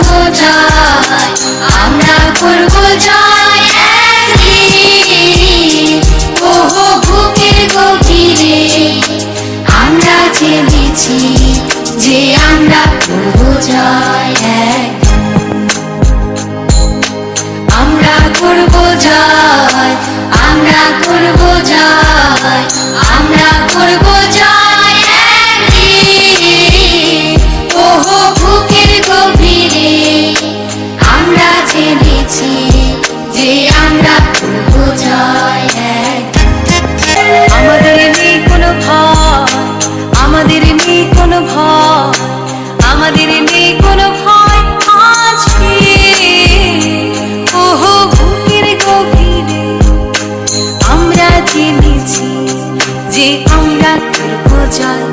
করব জয় আমরা করব জয় একদিন। ওহো বুকের গভীরে আমরা জেনেছি যে আমাদের নেই কোনো ভয়, আমাদের নেই কোনো ভয় আছে ওহো বুকের গভীরে আমরা জেনেছি যে আমরা করব জয়